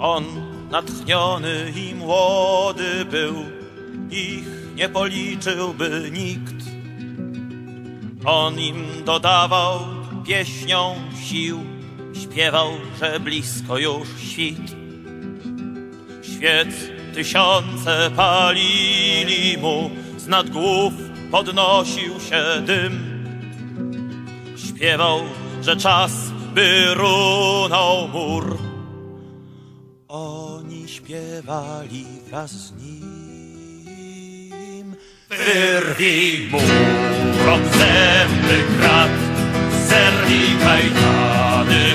On natchniony i młody był, ich nie policzyłby nikt. On im dodawał pieśnią sił, śpiewał, że blisko już świt. Świec tysiące palili mu, z nad głów podnosił się dym. Śpiewał, że czas by runął mur. Oni śpiewali wraz z nim. Wyrwij murom zęby krat, zerwij kajtany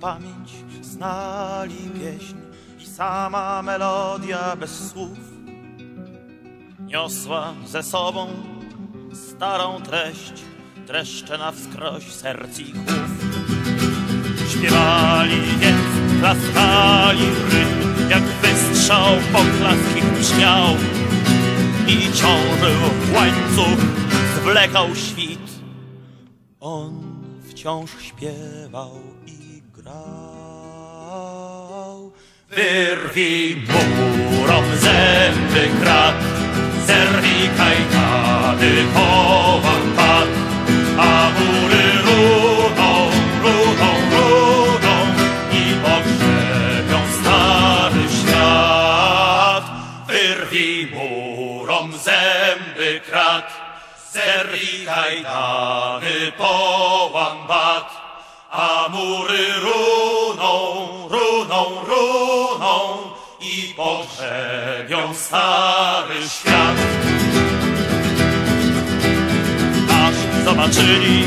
pamięć znali pieśń i sama melodia bez słów niosła ze sobą starą treść, dreszcze na wskroś serc i głów. Śpiewali więc, klaskali rytm, jak wystrzał poklask ich brzmiał i ciążył łańcuch, zwlekał świt. On wciąż śpiewał i grał. Wyrwij murom zęby krat, zerwij kajtany połam pat, a mury rudą, rudą, rudą i pogrzebią stary świat. Wyrwij murom zęby krat, zerwij kajdany połam bat, a mury runą, runą, runą i pogrzebią stary świat. Aż zobaczyli,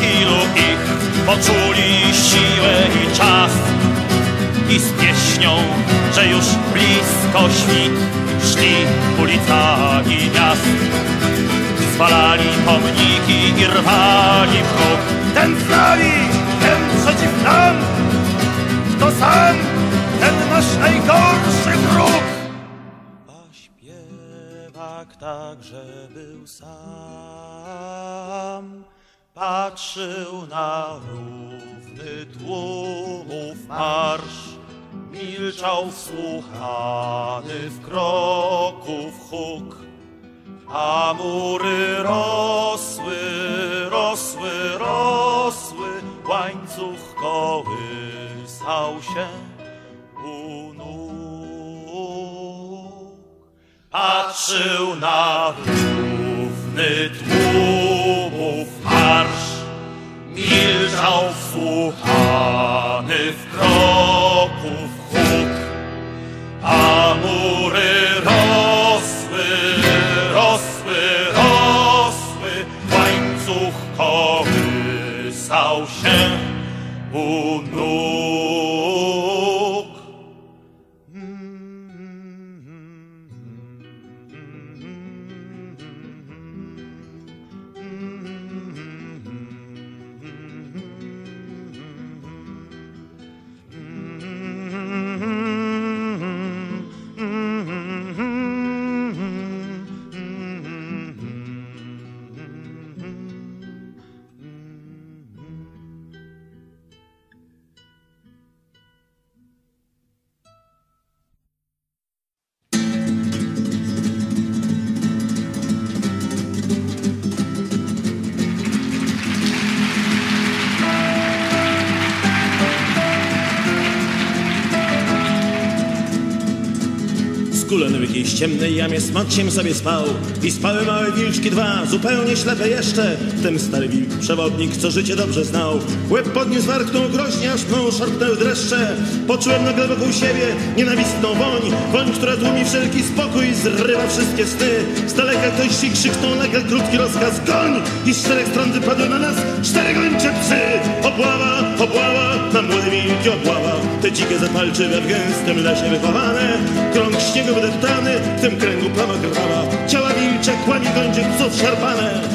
ilu ich poczuli siłę i czas i z pieśnią, że już blisko świt szli ulicami miast. Zwalali pomniki i rwali w próg. Ten z nami, ten przeciw nam, kto sam, ten nasz najgorszy wróg. A śpiewak także był sam, patrzył na równy tłumów marsz. Milczał wsłuchany w kroków huk, a mury rosły, rosły, rosły, kołysał się u nóg. Patrzył na równy tłumów I w ciemnej jamie smokiem sobie spał. I spały małe wilczki dwa, zupełnie ślepe jeszcze. Tym stary wilk, przewodnik, co życie dobrze znał. Łeb podniósł, warknął groźnie, aż mną szarpnęły dreszcze. Poczułem nagle wokół siebie nienawistną woń. Woń, która tłumi wszelki spokój i zrywa wszystkie sny. Z daleka ktoś ci krzyknął nagle krótki rozkaz. Goń! I z czterech stron wypadły na nas cztery gończe psy. Obława, obława, na młode wilki obława. Te dzikie zapalczywe w gęstym lesie wychowane. Krąg śniegu wydeptany, w tym kręgu plama krwawa Ciała wilcze, kłani gończych psów szarpane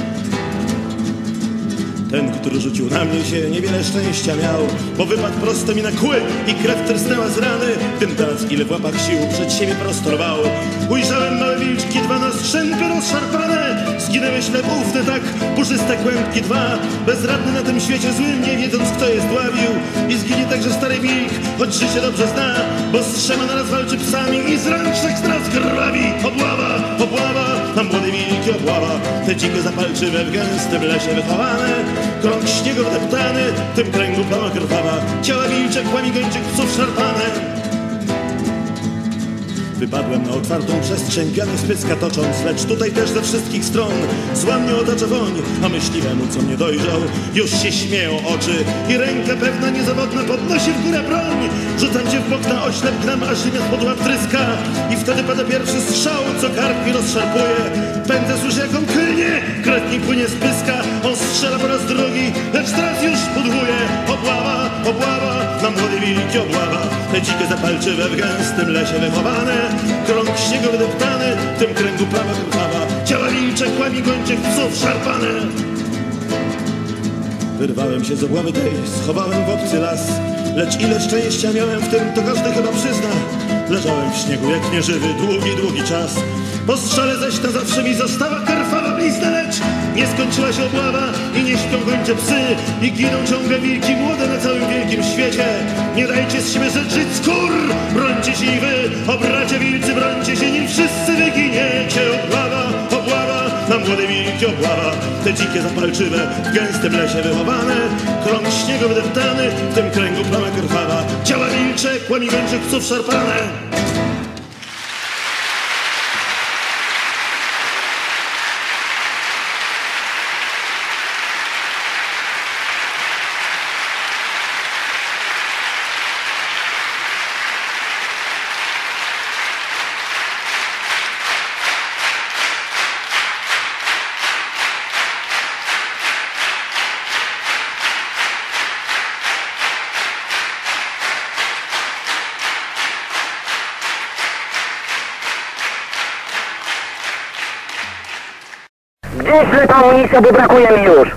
ten, który rzucił na mnie się, niewiele szczęścia miał, bo wypadł prosto mi na kły i krew trysnęła z rany. Tym teraz, ile w łapach sił przed siebie prostorował. Ujrzałem małe wilczki, dwa na strzępy rozszarpane. Zginęły ślepówne tak, puszyste kłębki dwa. Bezradny na tym świecie złym, nie wiedząc kto jest dławił. I zginie także stary wilk, choć życie dobrze zna, bo z trzema naraz walczy psami i z ręcznych stras krwawi. Obława, obława, na młode wilki obława, te dziko zapalczywe w gęstym lesie wychowane. Krąg śniegu wdeptany, w tym kręgu plama krwawa, ciała wilcze, kłami gończych psów szarpane. Wypadłem na otwartą przestrzeń, piany z pyska tocząc, lecz tutaj też ze wszystkich stron zła mnie otacza woń, a myśliwemu, co mnie dojrzał, już się śmieją oczy i ręka pewna niezawodna podnosi w górę broń. Rzucam cię w bok na oślep, gram, aż ziemia spod łap tryska i wtedy pada pierwszy strzał, co kark mi rozszarpuje. Pędzę, słyszę jak on klnie, krew płynie z pyska, on strzela po raz drugi, lecz teraz już podwuje. Obława, obława, na młode wilki obława, te dzikie zapalczywe w gęstym lesie wychowane. Krąg śniegu wydeptany, w tym kręgu prawa krwawa, ciała wilcze, kłami gończych psów szarpane. Wyrwałem się z obławy tej, schowałem w obcy las, lecz ile szczęścia miałem w tym, to każdy chyba przyzna. Leżałem w śniegu jak nieżywy, długi, długi czas. Po strzale zaś na zawsze mi została krwawa blizna, lecz nie skończyła się obława i nie śpią gończe psy i giną ciągle wilki młode na całym wielkim świecie. Nie dajcie z siebie zedrzeć skór, brońcie się i wy, o bracie wilcy, brońcie się, nim wszyscy wyginiecie. Obława, obława, na młode wilki obława, te dzikie zapalczywe, w gęstym lesie wychowane, krąg śniegu wydeptany, w tym kręgu plama krwawa, ciała wilcze, kłami psów szarpane. Ślepa amunicja, bo brakuje mi już?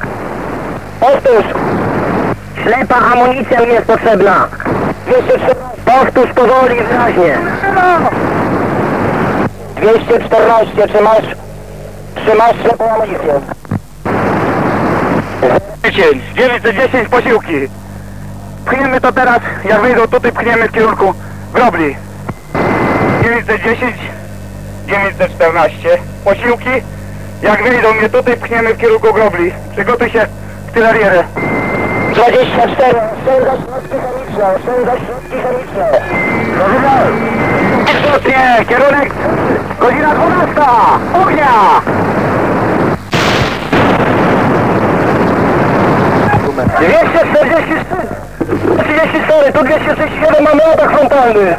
Powtórz. Ślepa amunicja mi jest potrzebna. Powtórz powoli i wyraźnie. 214, czy masz, czy masz ślepą amunicję? 10, 910 posiłki. Pchniemy to teraz, jak wyjdą tutaj, pchniemy w kierunku grobli. 910, 914 posiłki. Jak wyjdą mnie tutaj, pchniemy w kierunku grobli. Przygotuj się w tylarierę. 24, oszczędza środki chemiczne, oszczędza środki chemiczne. Odwrotnie, kierunek, godzina 12, ognia! 243, 34, tu 237 mamy atak frontalny.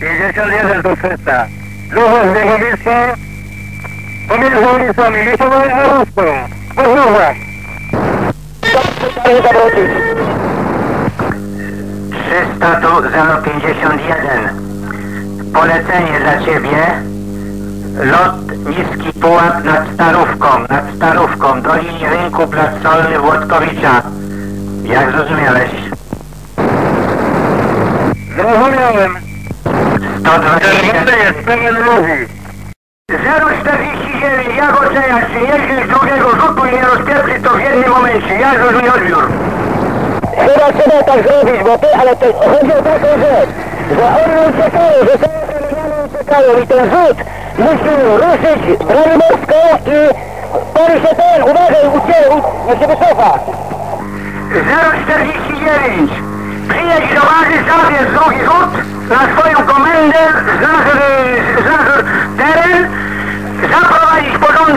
51 do 300. Dużo zbiegowisko pomiędzy ulicami. Pozdrowa. Nie zawrócić. 300 tu 051. Polecenie dla Ciebie. Lot niski pułap nad Starówką, nad Starówką, do linii rynku Plac Solny Włodkowicza. Jak zrozumiałeś? Zrozumiałem. 120. jest pełen ludzi. 049, jak oceniasz, czy jeździsz drugiego rzutu i nie rozpierdzisz to w jednym momencie? Jak zrozumie odbiór? Chyba trzeba tak zrobić, bo ty, ale to chodzi o taką rzecz, że one uciekają, że całe kamieniane uciekają i ten rzut musi ruszyć bronią morską i pali się ten, uważaj, ucie, u, niech się wycofa. 049. Przyjedź do bazy, zabierz drugi rzut na swoją komendę, znalazł, znalazł teren, ya probáis por